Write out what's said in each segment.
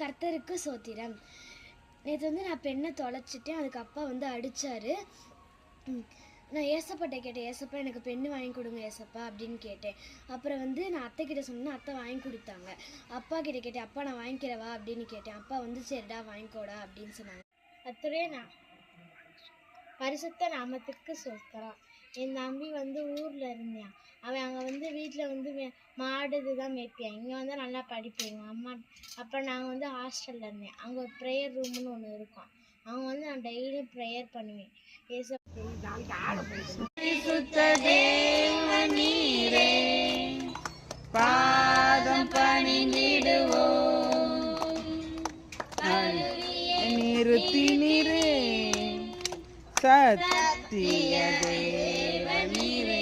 கர்த்தருக்கு சோத்திரம். நேற்று வந்து நான் பெண்ணை தொலைச்சிட்டேன். அதுக்கு அப்பா வந்து அடித்தார் நான் ஏசப்பாட்ட கேட்டேன். ஏசப்பா எனக்கு பெண்ணு வாங்கி கொடுங்க ஏசப்பா அப்படின்னு கேட்டேன். அப்புறம் வந்து நான் அத்தை கிட்ட சொன்னேன் அத்தை வாங்கி கொடுத்தாங்க. அப்பா கிட்ட கேட்டேன் அப்பா நான் வாங்கிக்கிறவா அப்படின்னு கேட்டேன். அப்பா வந்து சரிடா வாங்கிக்கோடா அப்படின்னு சொன்னாங்க. அத்துடைய நான் பரிசுத்த நாமத்துக்கு சொல்கிறான் என் தம்பி வந்து ஊரில் இருந்தான். அவன் அங்கே வந்து வீட்டில் வந்து மே- மாடு இதுதான் மேய்ப்பான். இங்கே வந்து நல்லா படிப்பேன். எங்கள் அம்மா அப்போ நாங்கள் வந்து ஹாஸ்டலில் இருந்தேன். அங்கே ஒரு ப்ரேயர் ரூம்னு ஒன்று இருக்கும். அங்கே வந்து நான் டெய்லி ப்ரேயர் பண்ணுவேன். ஏச பாதம் பணிந்திடுவோம். நிறுத்தி நிறு சத்திய தேவனீரே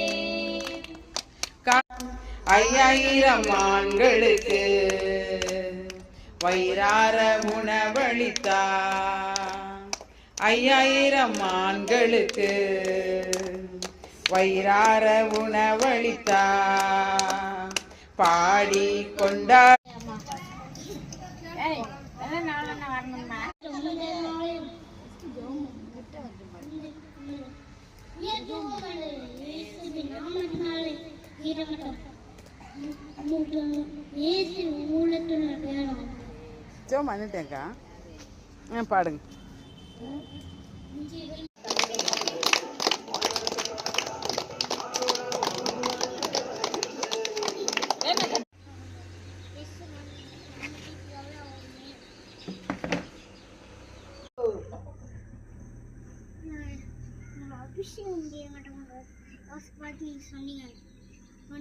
ஐயாயிரம் ஆண்களுக்கு வயிறார உணவளித்தா ஐயாயிரம் ஆண்களுக்கு வயிறார உணவளித்தா பாடி கொண்டா ஜோ பண்ணிட்டேங்க்கா ஆ பாடுங்க. செய்ய மாட்டோம் பார்த்து சொன்னீங்க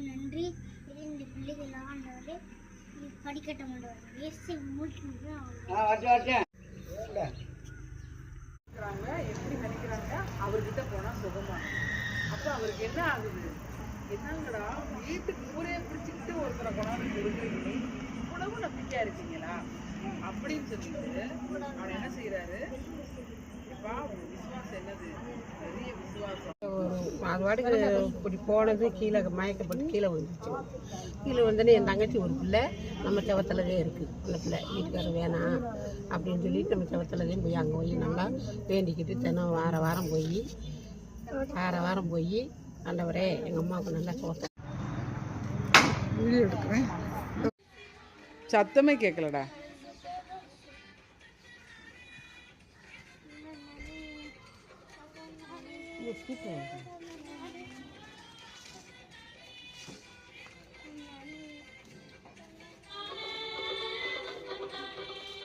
நன்றி இது இந்த பிள்ளைகள் ஆண்டவர் படிக்கட்ட மாட்டவர் ஏசு மூச்சு இருக்கிறாங்க எப்படி நினைக்கிறாங்க? அவர்கிட்ட போனா சுகமா அப்ப அவருக்கு என்ன ஆகுது? என்னங்கடா வீட்டுக்கு ஊரே பிடிச்சிக்கிட்டு ஒருத்தரை கொண்டாந்து கொடுக்குறீங்க. இவ்வளவு நம்பிக்கையா இருக்கீங்களா? அப்படின்னு சொல்லிட்டு அவர் என்ன செய்யறாரு அது வாடகை இப்படி போனது கீழே மயக்கப்பட்டு கீழே விழுந்துச்சு கீழே வந்தோடனே என் தங்கச்சி ஒரு பிள்ளை நம்ம செவத்துலதே இருக்குது அந்த பிள்ளை வீட்டுக்காரர் வேணாம் அப்படின்னு சொல்லிட்டு நம்ம செவத்துலதே போய் அங்கே போய் நல்லா வேண்டிக்கிட்டு தினம் வார வாரம் போய் வார வாரம் போய் நல்லவரே எங்கள் அம்மாவுக்கு நல்லா சோத்த வீடியோ எடுக்கிறேன். சத்தமே கேட்கலடா. E que tem.